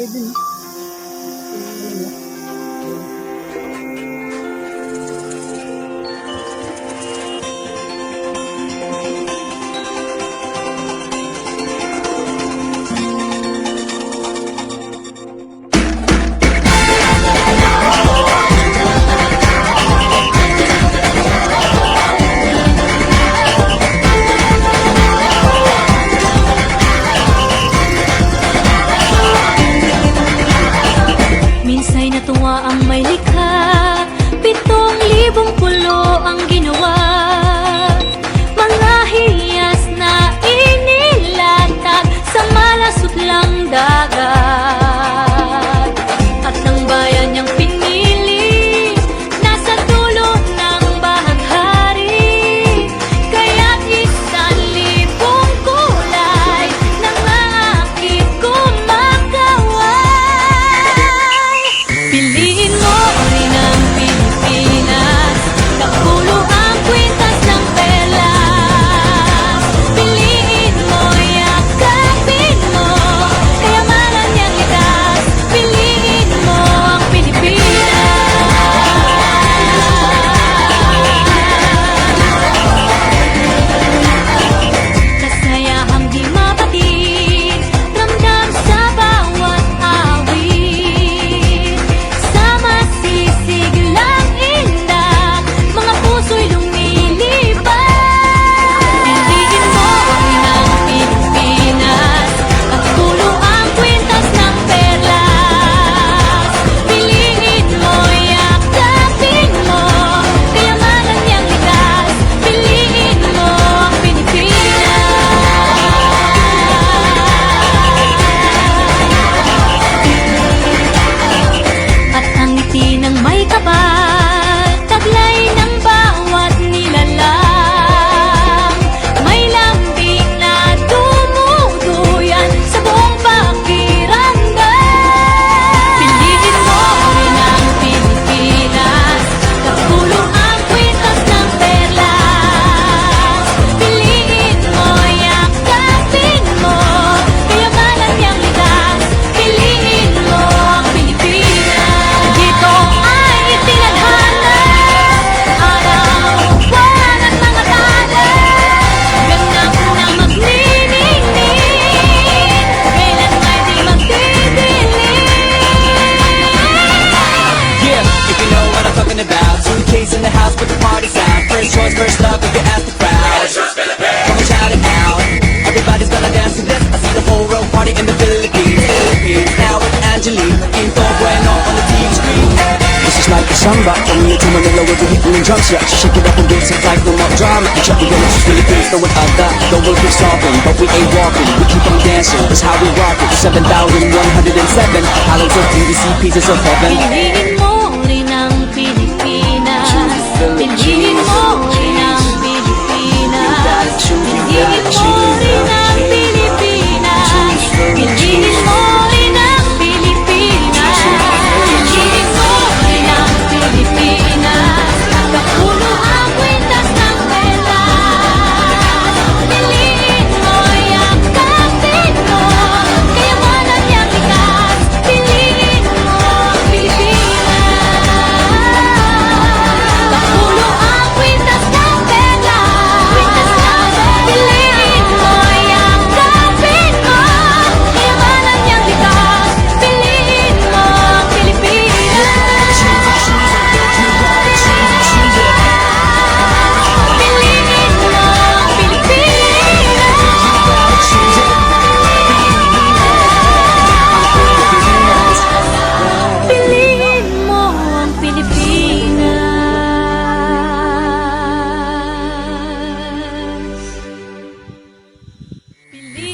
Ingay house, put the party's out. First choice, first love, if you ask the crowd. Come and shout it out. Everybody's gonna dance to this. I see the whole world party in the Philippines. Philippines, now with Angelique Quinto Bueno on the TV screen. This is like a samba. From here to Manila with the hitting and drums Yeah, shake it up and dance it like no more drama. And check it out, it's Philippines, know what I got The world keeps talking, but we ain't walking. We keep on dancing, that's how we rock it. 7,107 Islands of beauty, see pieces of heaven. Piliin Believe